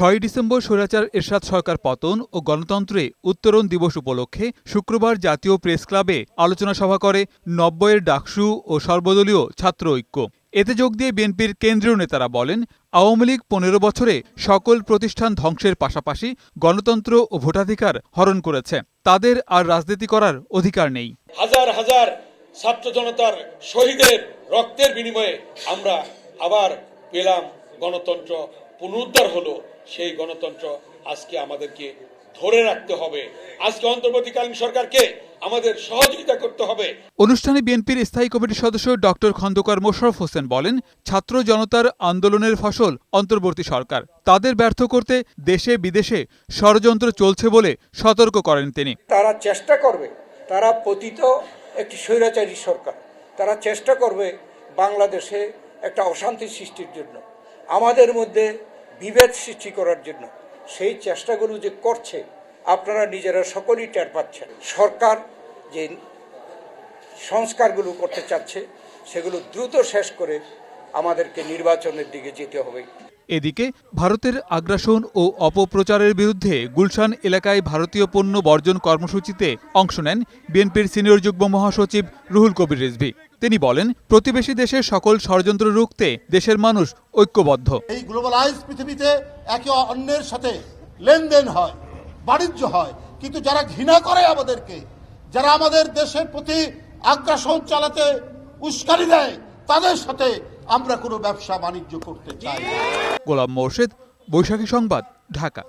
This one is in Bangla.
ছয় ডিসেম্বর স্বৈরাচার এরশাদ সরকার পতন ও গণতন্ত্রে উত্তরণ দিবস উপলক্ষে শুক্রবার জাতীয় প্রেস ক্লাবে আলোচনা সভা করে নব্বইয়ের ডাকসু ও সর্বদলীয় ছাত্র ঐক্য। এতে যোগ দিয়ে বিএনপির কেন্দ্রীয় নেতারা বলেন, আওয়ামী লীগ পনেরো বছরে সকল প্রতিষ্ঠান ধ্বংসের পাশাপাশি গণতন্ত্র ও ভোটাধিকার হরণ করেছে। তাদের আর রাজনীতি করার অধিকার নেই। হাজার হাজার ছাত্র জনতার শহীদের রক্তের বিনিময়ে আমরা আবার পেলাম গণতন্ত্র পুনরুদ্ধার হলো সেই গণতন্ত্র আজকে আমাদেরকে ধরে রাখতে হবে। আজকে অন্তর্বর্তীকালীন সরকারকে আমাদের সহযোগিতা করতে হবে। অনুষ্ঠানে বিএনপির স্থায়ী কমিটির সদস্য ডক্টর খন্দকার মোশারফ হোসেন বলেন ছাত্র জনতার আন্দোলনের ফসল অন্তর্বর্তী সরকার। তাদের ব্যর্থ করতে দেশে বিদেশে ষড়যন্ত্র চলছে বলে সতর্ক করেন তিনি। তারা চেষ্টা করবে তারা পতিত একটি স্বৈরাচারী সরকার। তারা চেষ্টা করবে বাংলাদেশে একটা অশান্তি সৃষ্টির জন্য। আমাদের মধ্যে বিভেদ সৃষ্টি করার জন্য সেই চেষ্টাগুলো যে করছে, আপনারা নিজেরা সকলেই টের পাচ্ছেন। সরকার যে সংস্কারগুলো করতে চাচ্ছে, সেগুলো দ্রুত শেষ করে আমাদেরকে নির্বাচনের দিকে যেতে হবে। এদিকে, ভারতের আগ্রাসন ও অপপ্রচারের বিরুদ্ধে গুলশান এলাকায় ভারতীয় পণ্য বর্জন কর্মসূচিতে অংশ নেন বিএনপির সিনিয়র যুগ্ম মহাসচিব রুহুল কবির রিজভী। তিনি বলেন প্রতিবেশী দেশের সকল ষড়যন্ত্র রুখতে দেশের মানুষ ঐক্যবদ্ধ। এই গ্লোবালাইজ পৃথিবীতে একে অন্যের সাথে লেনদেন হয় বাণিজ্য হয় কিন্তু যারা ঘৃণা করে আমাদেরকে যারা আমাদের দেশের প্রতি আগ্রাসন চালাতে উস্কানি দেয় তাদের সাথে আমরা কোনো ব্যবসা বাণিজ্য করতে চাই গোলাম মোর্শেদ বৈশাখী সংবাদ ঢাকা।